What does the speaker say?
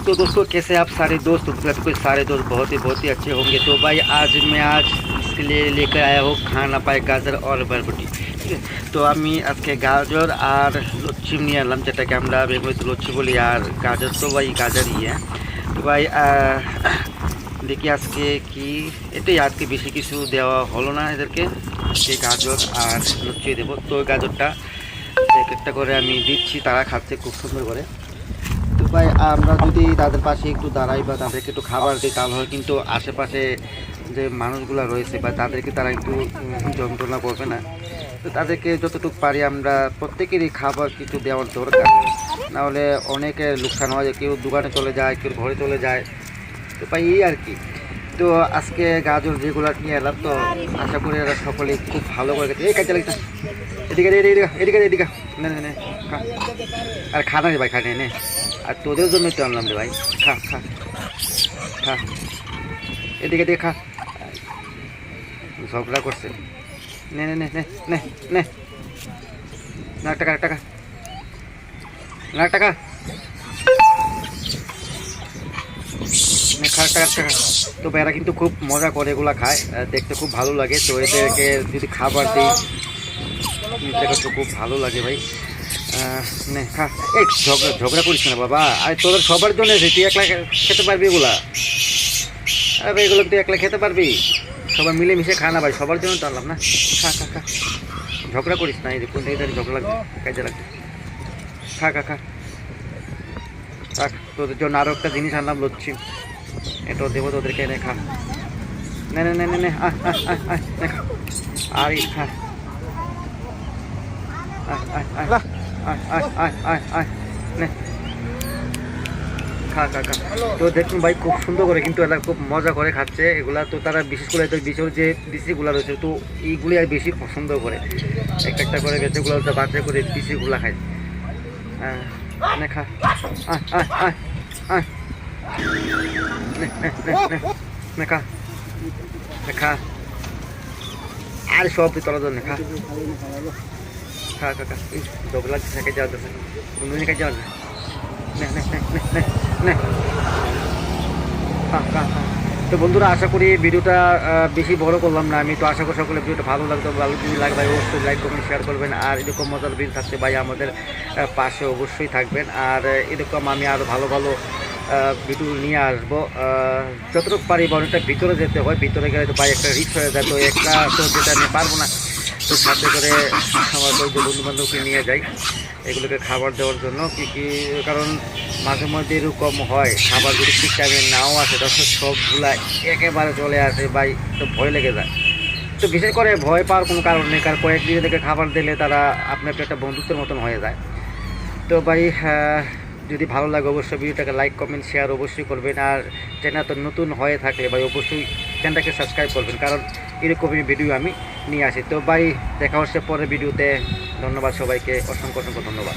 तो दोस्तों, कैसे आप सारे दोस्त, उपलब्ध कोई सारे दोस्त बहुत ही बहुत ही अच्छे होंगे? तो भाई, आज मैं आज इसके लिए लेकर आया हूँ खाना পায় গাজর और বরবটি ঠিক আছে তো আমি আজকে গাজর আর লচ্ছি নিয়ে এলাম যেটাকে আমরা বেগুনিতে লচ্ছি বলি আর গাজর তো ভাই গাজরই হ্যাঁ তো ভাই দেখি আজকে কি এটাই আজকে বেশি কিছু দেওয়া হলো না এদেরকে সে গাজর আর লচ্ছি দেবো তো গাজরটা এক একটা করে আমি দিচ্ছি তারা খাচ্ছে খুব সুন্দর করে ভাই, আমরা যদি তাদের পাশে একটু দাঁড়াই বা তাদেরকে একটু খাবার দিই, তাহলে কিন্তু আশেপাশে যে মানুষগুলো রয়েছে বা তাদেরকে তারা একটু যন্ত্রণা করবে না। তো তাদেরকে যতটুকু পারি আমরা প্রত্যেকেরই খাবার কিছু দেওয়ার দরকার। নাহলে অনেকে লোকসান হয় কেউ দোকানে চলে যায়, কেউ ঘরে চলে যায়। তো ভাই, এই আর কি। তো আজকে গাজর যেগুলো নিয়ে এলাম, তো আশা করি এরা সকলেই খুব ভালো করে খেতে এই কাজে লাগছে। এদিকে এদিকে এদিকে এদিকে নে আর খা। না রে ভাই খা নে নে। আর তোদের জন্য তো আনলাম রে ভাই। খা খা। খা। এদিকে এদিকে খা। ঝগড়া করছে। নে নে নে নে নে টাকা টাকা। নে, টাকা টাকা তো এরা কিন্তু খুব মজা করে এগুলা খায় দেখতে খুব ভালো লাগে। তো এদেরকে যদি খাবার দিই খুব ভালো লাগে ভাই। খা। এই, ঝগড়া ঝগড়া করিস না বাবা। আর, তোদের সবার জন্য এসে তুই একলা খেতে পারবি এগুলা। আরে এগুলো তুই একলা খেতে পারবি? সবাই মিলে মিশে খা না ভাই, সবার জন্য তো আনলাম না। খা খা খা। ঝগড়া করিস না, এই যে কোন থেকে ঝগড়া লাগবে কাজে লাগবে খা খা খা। রাখ, তোদের জন্য আরও একটা জিনিস আনলাম, লচ্ছি। এটাও দেবো তোদেরকে এনে খা। নে নে নে নে নে আর খা। আয় আয় আয় খা খা খা। তো দেখুন ভাই খুব সুন্দর করে কিন্তু এরা খুব মজা করে খাচ্ছে। এগুলা তো তারা বিশেষ করে এদের বিশেষ যে বিসিগুলা রয়েছে। তো এইগুলি আর বেশি পছন্দ করে। একটা একটা করে বেঁচেগুলো তো বাচ্চা করে বিসিগুলা খায়। হ্যাঁ খা। আয় আয় আয় খা। খা। আর সব তুই তোলা জন্য খা। দিকে যাওয়া যায় নে নে নে নে নে নে। খা খা খা তো বন্ধুরা, আশা করি ভিডিওটা বেশি বড় করলাম না। আমি তো আশা করি সকলে ভিডিওটা ভালো লাগতো ভালো যদি লাগে ভাই, অবশ্যই লাইক কমেন্ট শেয়ার করবেন। আর এরকম মজার ভিডিও থাকতে ভাই, আমাদের পাশে অবশ্যই থাকবেন। আর এরকম আমি আরও ভালো ভালো ভিডিও নিয়ে আসব। যতটুকু পারি অনেকটা ভিতরে যেতে হয়। ভিতরে গেলে তো, ভাই, একটা রিস্ক হয়ে যায়। তো একটা, তো যেটা আমি পারব না। তো সাথে করে আমার যে বন্ধু বান্ধবকে নিয়ে যাই, এগুলোকে খাবার দেওয়ার জন্য কি কি, কারণ মাঝে মধ্যে এরকম হয়, খাবার যদি ঠিক টাইমে নাও আসে তখন সবগুলা একেবারে চলে আসে, ভাই, তো ভয় লেগে যায়। তো বিশেষ করে ভয় পাওয়ার কোনো কারণ নেই, কারণ কয়েকদিন থেকে খাবার দিলে তারা আপনার একটা বন্ধুত্বের মতন হয়ে যায়। তো ভাই যদি ভালো লাগে অবশ্যই ভিডিওটাকে লাইক কমেন্ট শেয়ার অবশ্যই করবেন, আর চ্যানেল তো নতুন হয়ে থাকলে ভাই, অবশ্যই চ্যানেলটাকে সাবস্ক্রাইব করবেন, কারণ এরকমই ভিডিও আমি নিয়ে আসি। তো ভাই, দেখা হচ্ছে পরের ভিডিওতে ধন্যবাদ সবাইকে, অসংখ্য অসংখ্য ধন্যবাদ।